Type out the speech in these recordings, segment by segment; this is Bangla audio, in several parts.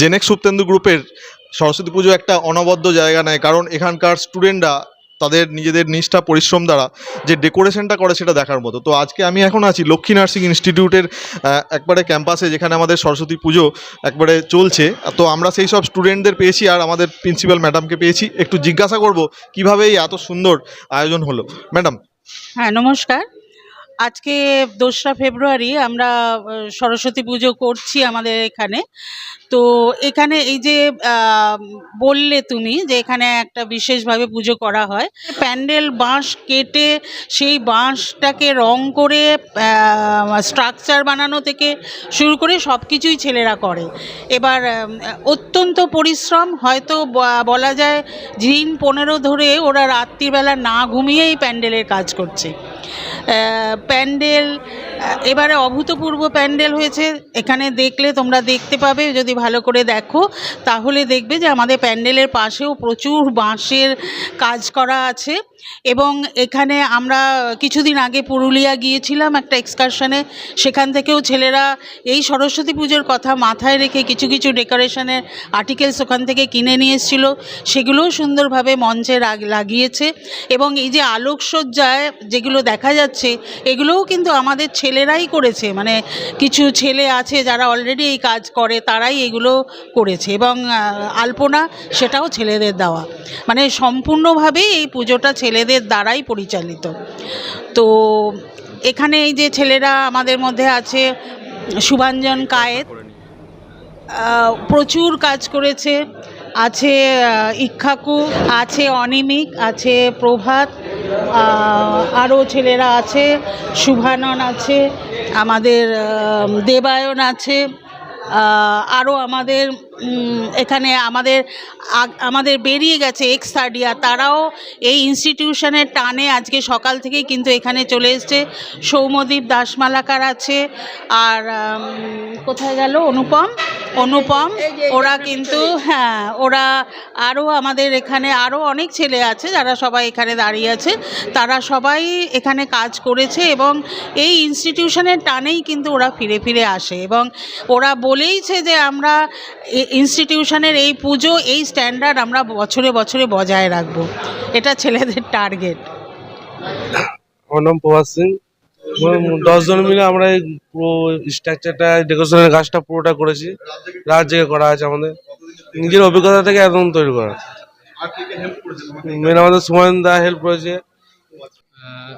জেনেক সুপ্তেন্দু গ্রুপের সরস্বতী পুজো একটা অনবদ্য জায়গা নেয়, কারণ এখানকার স্টুডেন্টরা তাদের নিজেদের নিষ্ঠা, পরিশ্রম দ্বারা যে ডেকোরেশনটা করে সেটা দেখার মতো। তো আজকে আমি এখন আছি লক্ষ্মী নার্সিং ইনস্টিটিউটের একবারে ক্যাম্পাসে যেখানে আমাদের সরস্বতী পুজো একবারে চলছে। তো আমরা সেই সব স্টুডেন্টদের পেয়েছি আর আমাদের প্রিন্সিপাল ম্যাডামকে পেয়েছি। একটু জিজ্ঞাসা করব কীভাবে এই এত সুন্দর আয়োজন হলো। ম্যাডাম। হ্যাঁ নমস্কার। আজকে দোসরা ফেব্রুয়ারি আমরা সরস্বতী পুজো করছি আমাদের এখানে। তো এখানে এই যে বললে তুমি যে এখানে একটা বিশেষভাবে পুজো করা হয় প্যান্ডেল বাঁশ কেটে সেই বাঁশটাকে রং করে স্ট্রাকচার বানানো থেকে শুরু করে সব কিছুই ছেলেরা করে। এবার অত্যন্ত পরিশ্রম, হয়তো বলা যায় দিন পনেরো ধরে ওরা রাত্রিবেলা না ঘুমিয়েই প্যান্ডেলের কাজ করছে। প্যান্ডেল এবারে অভূতপূর্ব প্যান্ডেল হয়েছে। এখানে দেখলে তোমরা দেখতে পাবে, যদি ভালো করে দেখো, তাহলে দেখবে যে আমাদের প্যান্ডেলের পাশেও প্রচুর বাঁশের কাজ করা আছে। এবং এখানে আমরা কিছুদিন আগে পুরুলিয়া গিয়েছিলাম একটা এক্সকারশনে। সেখান থেকেও ছেলেরা এই সরস্বতী পুজোর কথা মাথায় রেখে কিছু কিছু ডেকোরেশনের আর্টিকেলস ওখান থেকে কিনে নিয়ে এসেছিল। সেগুলোও সুন্দরভাবে মঞ্চে লাগিয়েছে এবং এই যে আলোকসজ্জায় যেগুলো দেখা যাচ্ছে, এগুলোও কিন্তু আমাদের ছেলেরাই করেছে। মানে কিছু ছেলে আছে যারা অলরেডি এই কাজ করে, তারাই এগুলো করেছে এবং আলপনা সেটাও ছেলেদের দেওয়া। মানে সম্পূর্ণভাবেই এই পুজোটা ছেলেদের দ্বারাই পরিচালিত। তো এখানে এই যে ছেলেরা আমাদের মধ্যে আছে, শুভাঞ্জন কায়েত প্রচুর কাজ করেছে। আছে ইক্ষাকু, আছে অনিমিক, আছে প্রভাত আরও ছেলেরা আছে, শুভানন আছে, আমাদের দেবায়ন আছে আরও আমাদের এখানে আমাদের আমাদের বেরিয়ে গেছে এক্স থার্ড ইয়ার তারাও এই ইনস্টিটিউশনের টানে আজকে সকাল থেকেই কিন্তু এখানে চলে এসছে। সৌমদীপ দাসমালাকার আছে আর কোথায় গেল? অনুপম। অনুপম ওরা কিন্তু হ্যাঁ ওরা আরও আমাদের এখানে আরও অনেক ছেলে আছে যারা সবাই এখানে দাঁড়িয়ে আছে। তারা সবাই এখানে কাজ করেছে এবং এই ইনস্টিটিউশনের টানেই কিন্তু ওরা ফিরে ফিরে আসে এবং ওরা বলেইছে যে আমরা ইনস্টিটিউশনের এই পুজো, এই স্ট্যান্ডার্ড আমরা বছরে বছরে বজায় রাখব। এটা ছেলেদের টার্গেট আমার নাম প্রভাত সিং। দশ জন মিলে আমরা এই পুরো স্ট্রাকচারটা ডেকোরেশনের কাজটা পুরোটা করেছি। রাত জেগে করা আছে আমাদের। নিজের অভিজ্ঞতা থেকে একদম তৈরি করা। মেন আমাদের সুমন দা হেল্প করেছে।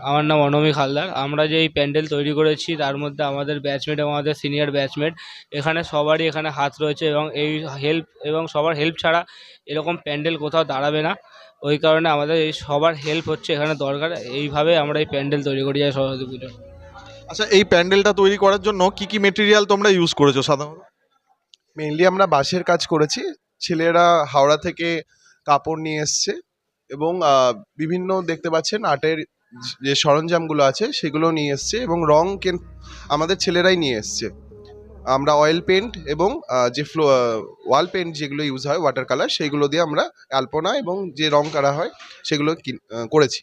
আমার নাম অনমিক হালদার আমরা যে এই প্যান্ডেল তৈরি করেছি তার মধ্যে আমাদের ব্যাচমেট এবং আমাদের সিনিয়র ব্যাচমেট এখানে সবারই এখানে হাত রয়েছে এবং এই হেল্প এবং সবার হেল্প ছাড়া এরকম প্যান্ডেল কোথাও দাঁড়াবে না। ওই কারণে আমাদের এই সবার হেল্প হচ্ছে এখানে দরকার। এইভাবে আমরা এই প্যান্ডেল তৈরি করি যাই সরস্বতী পুজো আচ্ছা এই প্যান্ডেলটা তৈরি করার জন্য কি কি মেটেরিয়াল তোমরা ইউজ করেছ সাধারণত? মেইনলি আমরা বাঁশের কাজ করেছি। ছেলেরা হাওড়া থেকে কাপড় নিয়ে এসছে এবং বিভিন্ন দেখতে পাচ্ছেন আর্টের যে সরঞ্জামগুলো আছে সেগুলো নিয়ে এসছে এবং রং কেন আমাদের ছেলেরাই নিয়ে এসছে। আমরা অয়েল পেন্ট এবং যে ফ্লো ওয়াল পেন্ট যেগুলো ইউজ হয় ওয়াটার কালার সেইগুলো দিয়ে আমরা আলপনা এবং যে রং করা হয়, সেগুলো করেছি।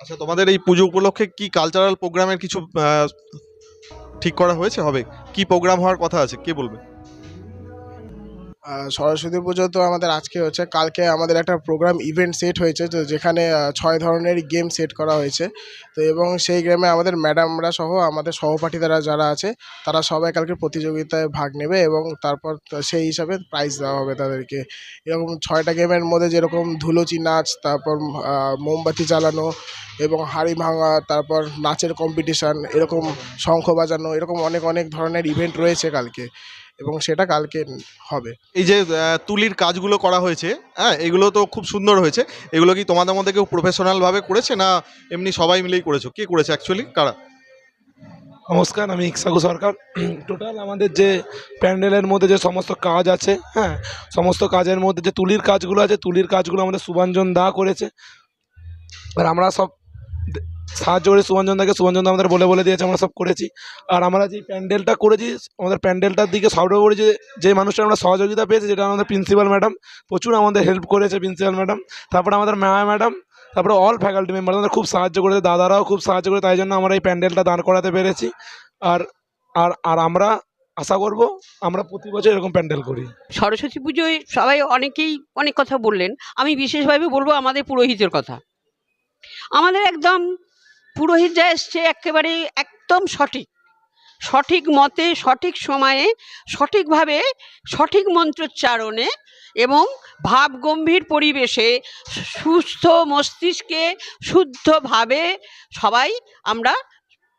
আচ্ছা তোমাদের এই পুজো উপলক্ষে কি কালচারাল প্রোগ্রামের কিছু ঠিক করা হয়েছে? হবে। কি প্রোগ্রাম হওয়ার কথা আছে? কে বলবে? সরস্বতী পুজো তো আমাদের আজকে হচ্ছে, কালকে আমাদের একটা প্রোগ্রাম ইভেন্ট সেট হয়েছে, তো যেখানে ছয় ধরনের গেম সেট করা হয়েছে। তো এবং সেই গেমে আমাদের ম্যাডামরা সহ, আমাদের সহপাঠীরা যারা আছে, তারা সবাই কালকে প্রতিযোগিতায় ভাগ নেবে এবং তারপর সেই হিসাবে প্রাইজ দেওয়া হবে তাদেরকে। এরকম ছয়টা গেমের মধ্যে যেরকম ধুলোচি নাচ, তারপর মোমবাতি জ্বালানো এবং হাড়ি ভাঙা, তারপর নাচের কম্পিটিশান এরকম শঙ্খ বাজানো, এরকম অনেক অনেক ধরনের ইভেন্ট রয়েছে কালকে। এবং সেটা কালকে হবে। এই যে তুলির কাজগুলো করা হয়েছে হ্যাঁ এগুলো তো খুব সুন্দর হয়েছে। এগুলো কি তোমাদের মধ্যে কেউ প্রফেশনালভাবে করেছে না এমনি সবাই মিলেই করেছ? কে করেছে অ্যাকচুয়ালি কারা? নমস্কার আমি ইকসাগু সরকার। টোটাল আমাদের যে প্যান্ডেলের মধ্যে যে সমস্ত কাজ আছে হ্যাঁ সমস্ত কাজের মধ্যে যে তুলির কাজগুলো আছে তুলির কাজগুলো আমাদের সুবাঞ্জন দা করেছে। আর আমরা সব দে- সাহায্য করি সুবাঞ্জন দাকে সুবাঞ্জন আমাদের বলে বলে দিয়েছে, আমরা সব করেছি। আর আমরা যে প্যান্ডেলটা করেছি, আমাদের প্যান্ডেলটার দিকে সর্বোপরি যে যে মানুষটা আমরা সহযোগিতা পেয়েছি, যেটা আমাদের প্রিন্সিপাল ম্যাডাম, প্রচুর আমাদের হেল্প করেছে প্রিন্সিপাল ম্যাডাম। তারপরে আমাদের ম্যাম ম্যাডাম, তারপরে অল ফ্যাকাল্টি মেম্বার আমাদের খুব সাহায্য করেছে, দাদারাও খুব সাহায্য করে, তাই জন্য আমরা এই প্যান্ডেলটা দাঁড় করাতে পেরেছি। আর আর আর আমরা আশা করব, আমরা প্রতি বছর এরকম প্যান্ডেল করি। সরস্বতী পুজোয় সবাই অনেকেই অনেক কথা বললেন। আমি বিশেষভাবে বলব আমাদের পুরোহিতের কথা। আমাদের একদম পুরোহিত যা এসছে একেবারে একদম সঠিক। সঠিক মতে, সঠিক সময়ে, সঠিকভাবে, সঠিক মন্ত্রোচ্চারণে এবং ভাব গম্ভীর পরিবেশে সুস্থ মস্তিষ্কে শুদ্ধভাবে সবাই আমরা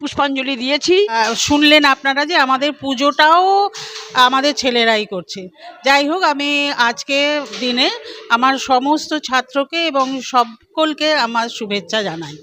পুষ্পাঞ্জলি দিয়েছি। শুনলেন আপনারা যে আমাদের পুজোটাও আমাদের ছেলেরাই করছে। যাই হোক, আমি আজকে দিনে আমার সমস্ত ছাত্রকে এবং সকলকে আমার শুভেচ্ছা জানাই।